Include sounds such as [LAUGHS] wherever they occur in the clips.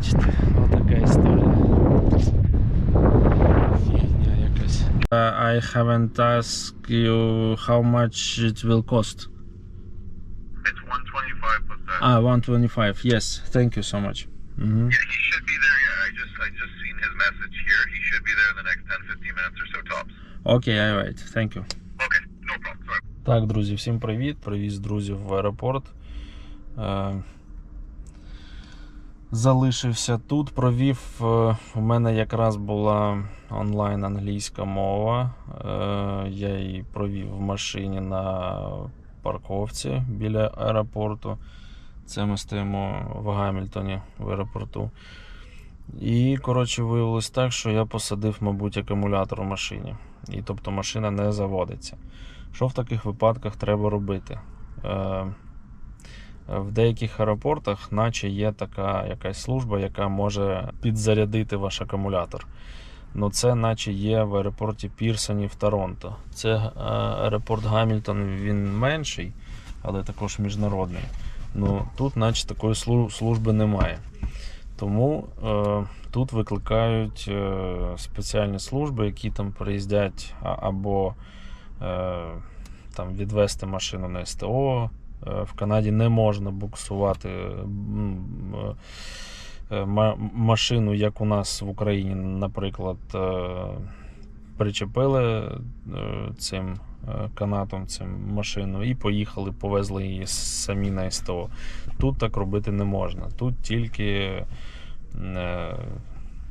бачите, отака історія. Фігня якась. Uh, I haven't asked you how much it will cost. It's 125 plus that. Ah, 125. Yes, thank you so much. Mhm. yeah, he should be there. Yeah, I just I just seen his message here. He should be there in the next 10, 15 minutes or so tops. Okay, alright, thank you. Okay, no problem. Sorry. Так, друзі, всім привіт. Привіз друзів в аеропорт. Залишився тут. Провів. е, у мене якраз була онлайн англійська мова. Е, я її провів в машині на парковці біля аеропорту. Це ми стоїмо в Гамільтоні в аеропорту. І, коротше, виявилось так, що я посадив, мабуть, акумулятор у машині. І тобто машина не заводиться. Що в таких випадках треба робити? Е, в деяких аеропортах, наче є така якась служба, яка може підзарядити ваш акумулятор. Ну це наче є в аеропорті Пірсоні в Торонто. Це е, аеропорт Гамільтон, він менший, але також міжнародний. Ну тут, наче такої служби немає. Тому е, тут викликають е, спеціальні служби, які там приїздять або е, там відвести машину на СТО. Е, В Канаді не можна буксувати е, ма- машину, як у нас в Україні, наприклад, е, причепили е, цим е, канатом цим машину і поїхали, повезли її самі на СТО. Тут так робити не можна. Тут тільки е,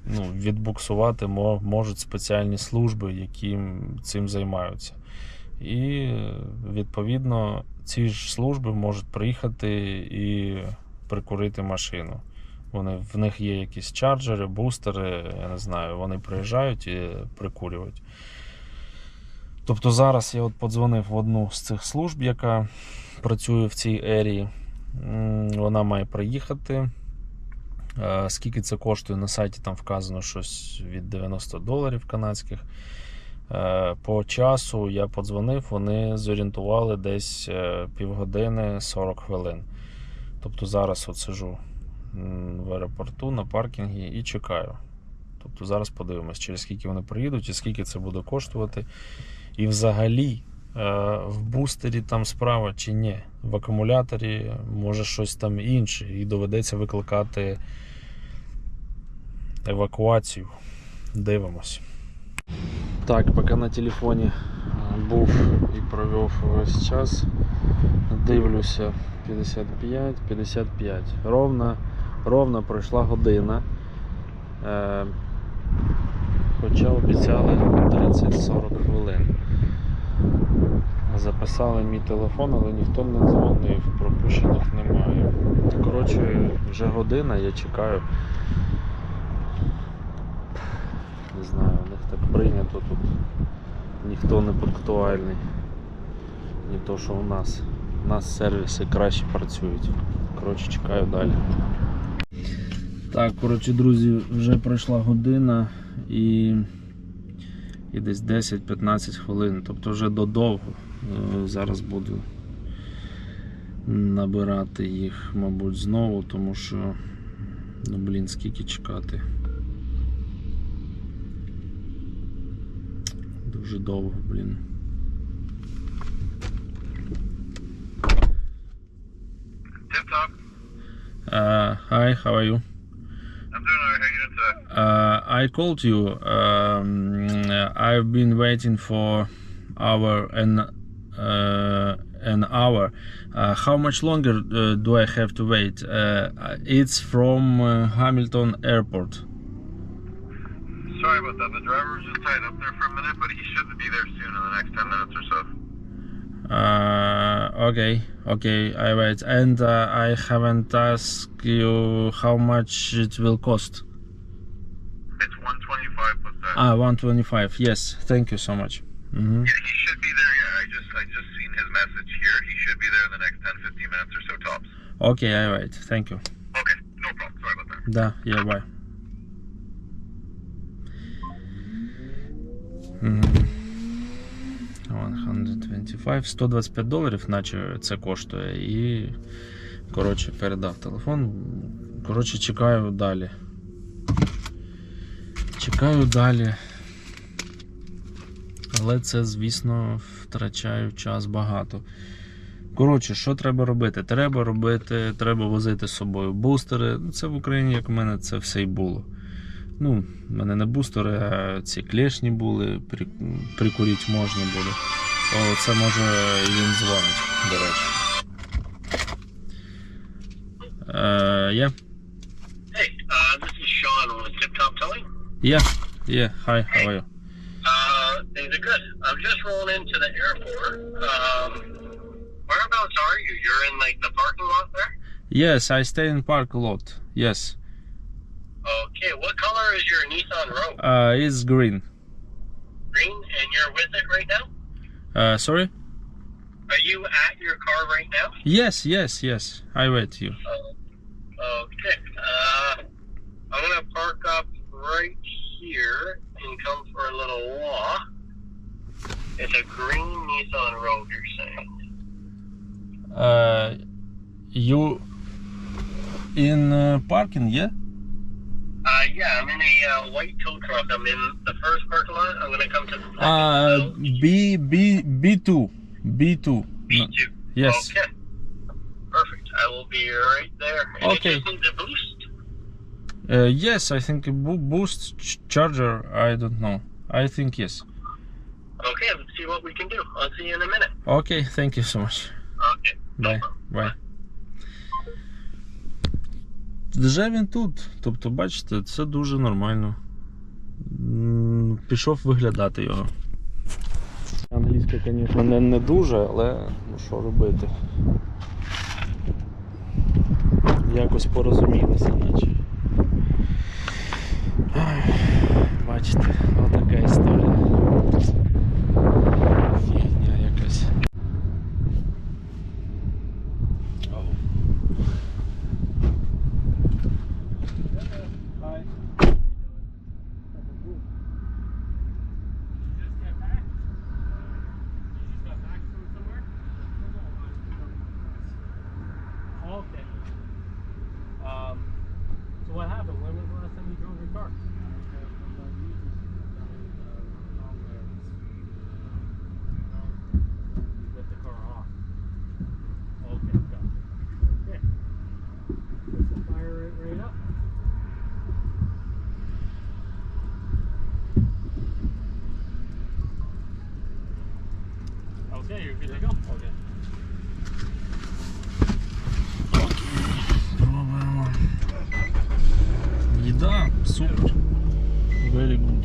ну, відбуксувати можуть спеціальні служби, які цим займаються. І е, відповідно ці ж служби можуть приїхати і прикурити машину. Вони, в них є якісь чарджери, бустери, я не знаю, вони приїжджають і прикурюють. Тобто зараз я от подзвонив в одну з цих служб, яка працює в цій ерії. Вона має приїхати. Е, Скільки це коштує на сайті, там вказано щось від 90 доларів канадських. Е, По часу я подзвонив, вони зорієнтували десь е, півгодини 40 хвилин. Тобто зараз от сижу в аеропорту на паркінгі і чекаю. Тобто зараз подивимось, через скільки вони приїдуть і скільки це буде коштувати. І взагалі е, в бустері там справа чи ні. В акумуляторі може щось там інше, і доведеться викликати евакуацію. Дивимось. Так, поки на телефоні був і провів весь час, дивлюся 55, 55. Ровно, ровно пройшла година. Е, хоча обіцяли 30-40 хвилин. Записали мій телефон, але ніхто не дзвонив, пропущених немає. Коротше, вже година, я чекаю. Не знаю, прийнято тут. Ніхто не пунктуальний. Не то, що у нас. У нас сервіси краще працюють. Коротше, чекаю далі. Так, коротше, друзі, вже пройшла година і, і десь 10-15 хвилин, тобто вже додовго. Е, Зараз буду набирати їх, мабуть, знову, тому що, ну блін, скільки чекати. Дуже довго, блін. Tip top. Uh, hi, how are you? I'm doing alright. How you doing today? Uh, I called you. Um, I've been waiting for hour and uh, an hour. Uh, how much longer uh, do I have to wait? Uh, it's from uh, Hamilton Airport. sorry about that. The driver was just tied up there for a minute, but he should be there soon in the next 10 minutes or so. Uh, okay, okay, I wait. And uh, I haven't asked you how much it will cost. It's 125 plus. Ah, 125. Yes, thank you so much. Mm -hmm. Yeah, he should be there. Yeah, I just I just seen his message here. He should be there in the next 10 15 minutes or so tops. Okay, all right. Thank you. Okay, no problem. Sorry about that. Да, yeah, bye. 125, 125 доларів, наче це коштує. І коротше передав телефон. Коротше, чекаю далі. Чекаю далі. Але це, звісно, втрачаю час багато. Коротше, що треба робити? Треба робити, треба возити з собою бустери. Це в Україні, як в мене, це все й було. Ну, в мене не бустери, а ці клешні були, прикурити можна буде. О, це може він дзвонить, до речі. Е, yeah. Hey, uh, this is Sean with Tip Top Towing. Yeah. Yeah. Hi, how are you? Uh, things are good. I'm just rolling into the airport. Um, whereabouts are you? You're in like the parking lot there? Yes, I stay in park a lot. Yes. Okay, what color is your Nissan Rogue? Uh, it's green. Green, and you're with it right now? Uh, sorry? Are you at your car right now? Yes, yes, yes. I wait you. Okay. Uh, I'm gonna park up right here and come for a little walk. It's a green Nissan Rogue, you're saying? Uh, you in uh, parking? Yeah. Uh, yeah, I'm in a uh, white tow truck. I'm in the first parking lot. I'm gonna come to the second. Uh, B B B two B two. B2. Yes. Okay. Perfect. I will be right there. And Okay. It just boost. Uh, yes, I think a bo- boost ch- charger. I don't know. I think yes. Okay, let's see what we can do. I'll see you in a minute. Okay, thank you so much. Okay. no Bye. problem. Bye. Вже він тут. Тобто, бачите, це дуже нормально. Пішов виглядати його. Англійська, звісно, не, не дуже, але ну що робити. Якось порозумілися, наче. Бачите, отака історія. Їда, супер. Very good.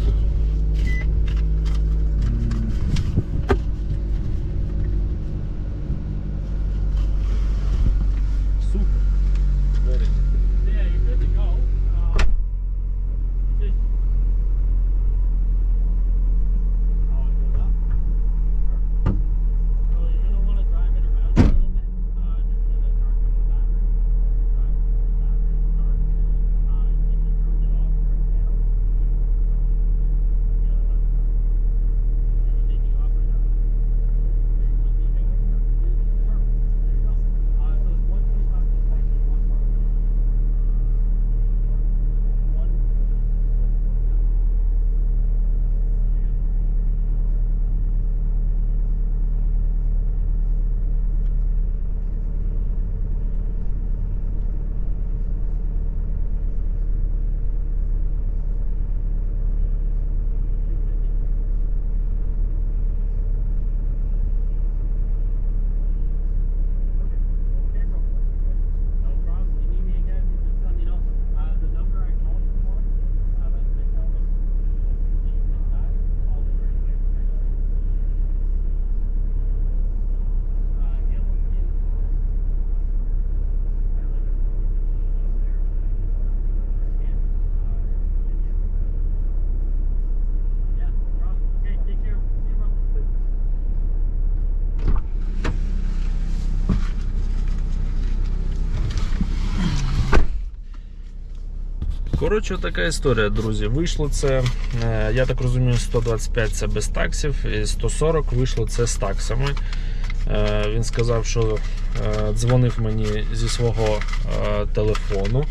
Коротше, така історія, друзі. Вийшло це, е, я так розумію, 125 це без таксів, і 140 вийшло це з таксами. Е, Він сказав, що е, дзвонив мені зі свого телефону.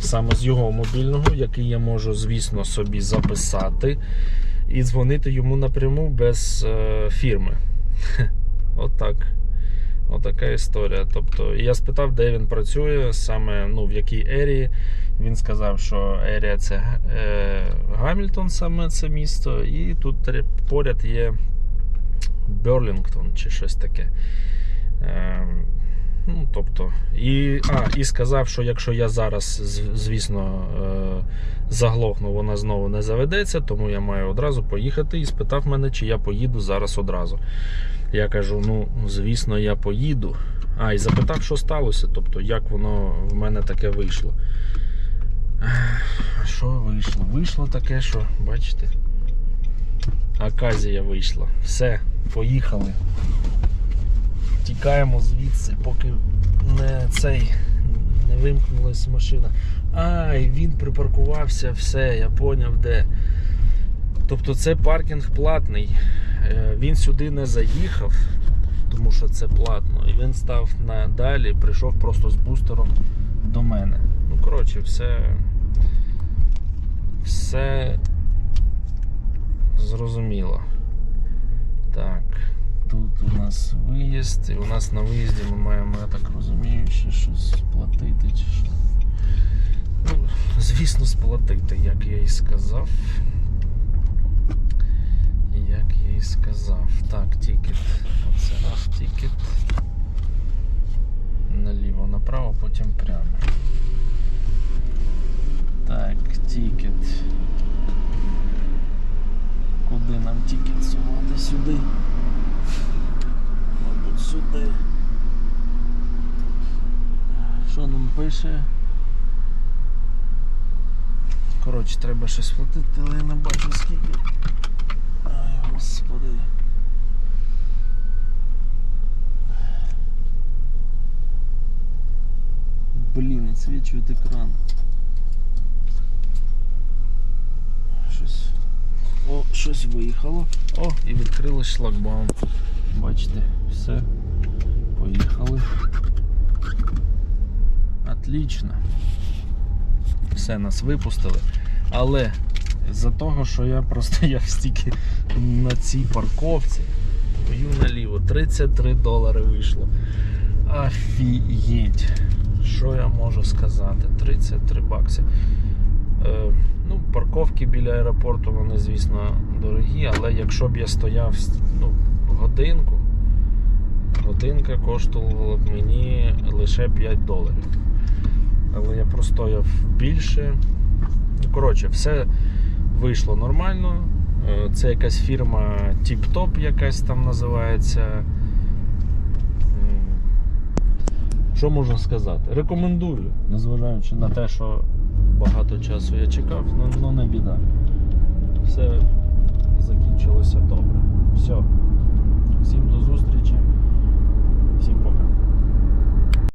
саме з його мобільного, який я можу, звісно, собі записати і дзвонити йому напряму без фірми. [LAUGHS] Отак. Отака історія. Тобто, я спитав, де він працює, саме ну, в якій ерії. Він сказав, що ерія це е, Гамільтон, саме це місто, і тут поряд є Берлінгтон чи щось таке. Е, ну, тобто, і, а, і сказав, що якщо я зараз, звісно, е, заглохну, вона знову не заведеться, тому я маю одразу поїхати і спитав мене, чи я поїду зараз одразу. Я кажу: ну, звісно, я поїду. А, і запитав, що сталося, тобто, як воно в мене таке вийшло. А що вийшло? Вийшло таке, що, бачите? Аказія вийшла. Все, поїхали. Тікаємо звідси, поки не цей не вимкнулась машина. Ай, він припаркувався, все, я поняв де. Тобто це паркінг платний. Е, Він сюди не заїхав, тому що це платно. І він став надалі, прийшов просто з бустером до мене. Ну, коротше, все. Все зрозуміло. Нас виїзд, і у нас на виїзді ми маємо, я так розумію, ще щось платити чи що. Ну, звісно, сплатити, як я і сказав. Як я і сказав. Так, тікет. Оце наш тікет. Наліво, направо, потім прямо. Так, тікет. Куди нам тікет сувати? Сюди. Сюди. Що нам пише? Коротше, треба щось платити, але я не бачу скільки. Ай, господи. Блін, відсвічують екран. Щось. О, щось виїхало. О, і відкрили шлагбаум. Бачите, все. Поїхали. Отлично. Все, нас випустили. Але з-за того, що я просто [LAUGHS] я стільки на цій парковці, твою наліво, 33 долари вийшло. Офігеть. Що я можу сказати? 33 бакси. Е, ну, парковки біля аеропорту, вони, звісно, дорогі, але якщо б я стояв ну, годинку, годинка коштувала б мені лише 5 доларів. Але я простояв більше. Ну, коротше, все вийшло нормально. Е, Це якась фірма Tip-Top якась там називається. Що можна сказати? Рекомендую, незважаючи на те, що багато часу я чекав, ну, ну не біда. Все закінчилося добре. Все,